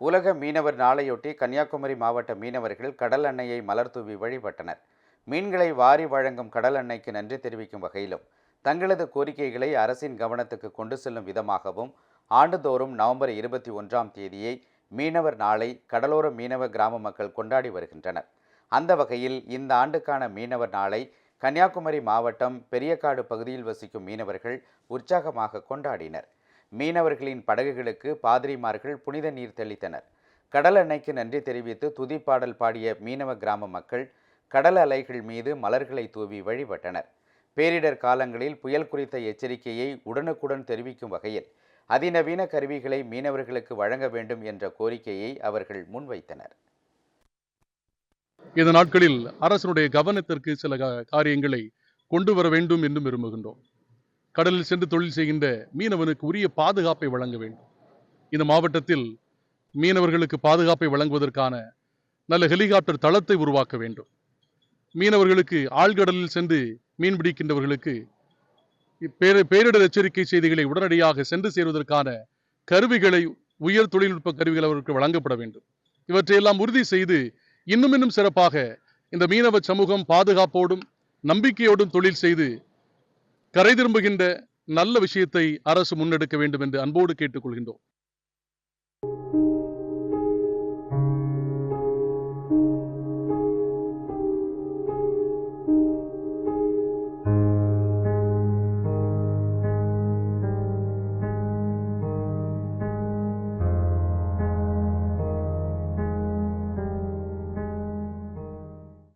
உலக மீனவர் நாளையொட்டி கன்னியாகுமரி மாவட்ட மீனவர்கள் கடல் அன்னையை மலர் தூவி வழிபட்டனர். மீன்களை வாரி வழங்கும் கடல் அன்னைக்கு நன்றி தெரிவிக்கும் வகையிலும் தங்களது கோரிக்கைகளை அரசின் கவனத்துக்கு கொண்டு செல்லும் விதமாகவும் ஆண்டுதோறும் நவம்பர் இருபத்தி ஒன்றாம் தேதியை மீனவர் நாளை கடலோர மீனவ கிராம மக்கள் கொண்டாடி வருகின்றனர். அந்த வகையில் இந்த ஆண்டுக்கான மீனவர் நாளை கன்னியாகுமரி மாவட்டம் பெரியக்காடு பகுதியில் வசிக்கும் மீனவர்கள் உற்சாகமாக கொண்டாடினர். மீனவர்களின் படகுகளுக்கு பாதிரிமார்கள் புனித நீர் தெளித்தனர். கடல் அன்னைக்கு நன்றி தெரிவித்து துதிப்பாடல் பாடிய மீனவ கிராம மக்கள் கடல் அலைகள் மீது மலர்களை தூவி வழிபட்டனர். பேரிடர் காலங்களில் புயல் குறித்த எச்சரிக்கையை உடனுக்குடன் தெரிவிக்கும் வகையில் அதிநவீன கருவிகளை மீனவர்களுக்கு வழங்க வேண்டும் என்ற கோரிக்கையை அவர்கள் முன்வைத்தனர். இந்த நாட்களில் அரசனுடைய கவனத்திற்கு சில காரியங்களை கொண்டு வர வேண்டும் என்றும் விரும்புகின்றோம். கடலில் சென்று தொழில் செய்கின்ற மீனவனுக்கு உரிய பாதுகாப்பை வழங்க வேண்டும். இந்த மாவட்டத்தில் மீனவர்களுக்கு பாதுகாப்பை வழங்குவதற்கான நல்ல ஹெலிகாப்டர் தளத்தை உருவாக்க வேண்டும். மீனவர்களுக்கு ஆழ்கடலில் சென்று மீன் பிடிக்கின்றவர்களுக்கு பேரிடர் எச்சரிக்கை செய்திகளை உடனடியாக சென்று சேருவதற்கான கருவிகளை உயர் தொழில்நுட்ப கருவிகள் அவருக்கு வழங்கப்பட வேண்டும். இவற்றையெல்லாம் உறுதி செய்து இன்னும் இன்னும் சிறப்பாக இந்த மீனவ சமூகம் பாதுகாப்போடும் நம்பிக்கையோடும் தொழில் செய்து கரை திரும்புகின்ற நல்ல விஷயத்தை அரசு முன்னெடுக்க வேண்டும் என்று அன்போடு கேட்டுக்கொள்கின்றோம்.